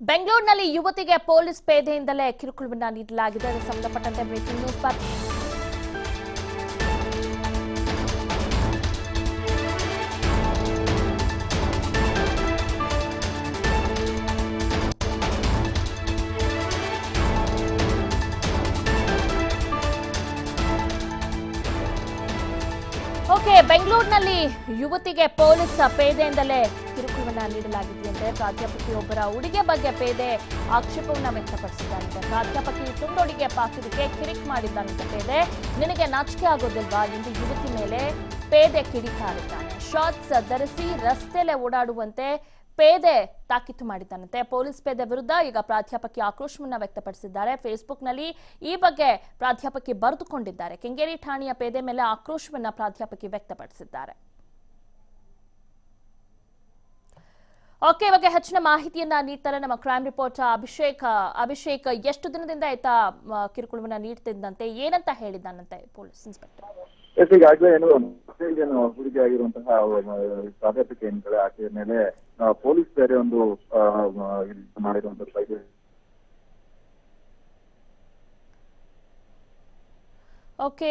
ಬೆಂಗಳೂರಿನಲ್ಲಿ ಯುವತಿಗೆ ಪೊಲೀಸ್ ಪೇದೆಯಿಂದಲೇ ಕಿರುಕುಳವನ್ನ ನೀಡಲಾಗಿದೆ. ಸಂಬಂಧಪಟ್ಟಂತೆ ಬ್ರೇಕಿಂಗ್ ನ್ಯೂಸ್ ಓಕೆ, ಬೆಂಗಳೂರಿನಲ್ಲಿ ಯುವತಿಗೆ ಪೊಲೀಸ್ ಪೇದೆಯಿಂದಲೇ ಕಿರುಕುಳವನ್ನ ನೀಡಲಾಗಿದೆಯಂತೆ ಪ್ರಾಧ್ಯಾಪಕಿಯೊಬ್ಬರ ಉಡುಗೆ ಬಗ್ಗೆ ಪೇದೆ ಆಕ್ಷೇಪವನ್ನು ವ್ಯಕ್ತಪಡಿಸಿದ್ದಾನಂತೆ ಪ್ರಾಧ್ಯಾಪಕಿ ತುಂಡೊಡಿಗೆ ಪಾಕಿದಕ್ಕೆ ಕಿರಿಕ್ ಮಾಡಿದ್ದಾನಂತೆ ಪೇದೆ. ನಿನಗೆ ನಾಚಿಕೆ ಆಗೋದಿಲ್ವಾ? ಎಂದು ಯುವತಿ ಮೇಲೆ ಪೇದೆ ಕಿಡಿಕಾರಿದ್ದಾನೆ. ಶಾರ್ಟ್ಸ್ ಧರಿಸಿ ರಸ್ತೆಯಲ್ಲೇ ಓಡಾಡುವಂತೆ ಪೇದೆ ತಾಕೀತು ಮಾಡಿದ್ದಾನಂತೆ. ಪೊಲೀಸ್ ಪೇದೆ ವಿರುದ್ಧ ಈಗ ಪ್ರಾಧ್ಯಾಪಕಿ ಆಕ್ರೋಶವನ್ನ ವ್ಯಕ್ತಪಡಿಸಿದ್ದಾರೆ. ಫೇಸ್ಬುಕ್ನಲ್ಲಿ ಈ ಬಗ್ಗೆ ಪ್ರಾಧ್ಯಾಪಕಿ ಬರೆದುಕೊಂಡಿದ್ದಾರೆ. ಕೆಂಗೇರಿ ಠಾಣೆಯ ಪೇದೆ ಮೇಲೆ ಆಕ್ರೋಶವನ್ನ ಪ್ರಾಧ್ಯಾಪಕಿ ವ್ಯಕ್ತಪಡಿಸಿದ್ದಾರೆ. ಓಕೆ, ಇವಾಗ ಹೆಚ್ಚಿನ ಮಾಹಿತಿಯನ್ನ ನೀಡ್ತಾರೆ ನಮ್ಮ ಕ್ರೈಮ್ ರಿಪೋರ್ಟರ್ ಅಭಿಷೇಕ್ ಅಭಿಷೇಕ್ ಎಷ್ಟು ದಿನದಿಂದ ಆಯ್ತಾ ಕಿರುಕುಳವನ್ನ ನೀಡ್ತಿದ್ದಂತೆ, ಏನಂತ ಹೇಳಿದ್ದಾನಂತೆ ಪೊಲೀಸ್ ಇನ್ಸ್ಪೆಕ್ಟರ್? ಎಸ್ ಈಗಾಗಲೇ ಏನು ಏನು ಹುಡುಗಿ ಆಗಿರುವಂತಹ ಪ್ರಾಧ್ಯಾಪಿಕೆ ಏನಿದೆ ಆಕೆಯ ಮೇಲೆ ಪೊಲೀಸ್ ಬೇರೆ ಒಂದು ಮಾಡಿರುವಂತಹ ಓಕೆ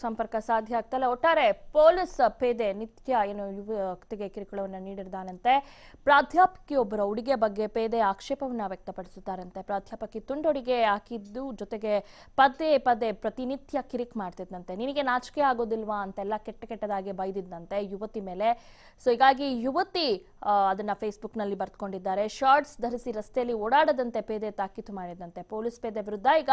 ಸಂಪರ್ಕ ಸಾಧ್ಯ ಆಗ್ತಲ್ಲ. ಒಟ್ಟಾರೆ ಪೊಲೀಸ್ ಪೇದೆ ನಿತ್ಯ ಏನು ಯುವತಿಗೆ ಕಿರುಕುಳವನ್ನು ನೀಡಿದ್ದಾನಂತೆ. ಪ್ರಾಧ್ಯಾಪಕಿಯೊಬ್ಬರ ಉಡುಗೆ ಬಗ್ಗೆ ಪೇದೆ ಆಕ್ಷೇಪವನ್ನ ವ್ಯಕ್ತಪಡಿಸಿದ್ದಾರಂತೆ ಪ್ರಾಧ್ಯಾಪಕಿ ತುಂಡೊಡಿಗೆ ಹಾಕಿದ್ದು ಜೊತೆಗೆ ಪದೇ ಪದೇ ಪ್ರತಿನಿತ್ಯ ಕಿರಿಕ್ ಮಾಡ್ತಿದ್ದಂತೆ. ನಿನಗೆ ನಾಚಿಕೆ ಆಗೋದಿಲ್ವಾ ಅಂತೆಲ್ಲ ಕೆಟ್ಟ ಕೆಟ್ಟದಾಗಿ ಬೈದಿದ್ದಂತೆ ಯುವತಿ ಮೇಲೆ. ಸೊ ಹೀಗಾಗಿ ಯುವತಿ ಅದನ್ನು ಅದನ್ನ ಫೇಸ್ಬುಕ್ನಲ್ಲಿ ಬರೆದುಕೊಂಡಿದ್ದಾರೆ ಶಾರ್ಟ್ಸ್ ಧರಿಸಿ ರಸ್ತೆಯಲ್ಲಿ ಓಡಾಡದಂತೆ ಪೇದೆ ತಾಕೀತು ಮಾಡಿದಂತೆ ಪೊಲೀಸ್ ಪೇದೆ ವಿರುದ್ಧ ಈಗ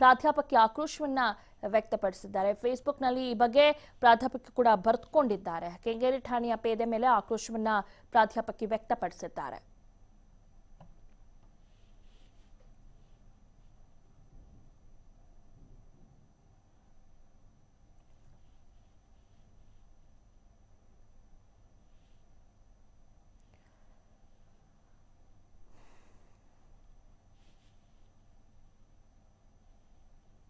ಪ್ರಾಧ್ಯಾಪಕಿ ಆಕ್ರೋಶವನ್ನ ವ್ಯಕ್ತಪಡಿಸಿದ್ದಾರೆ. ಫೇಸ್ಬುಕ್ನಲ್ಲಿ ಈ ಬಗ್ಗೆ ಪ್ರಾಧ್ಯಾಪಕಿ ಕೂಡ ಬರೆದುಕೊಂಡಿದ್ದಾರೆ ಕೆಂಗೇರಿ ಠಾಣೆಯ ಪೇದೆ ಮೇಲೆ ಆಕ್ರೋಶವನ್ನ ಪ್ರಾಧ್ಯಾಪಕಿ ವ್ಯಕ್ತಪಡಿಸಿದ್ದಾರೆ.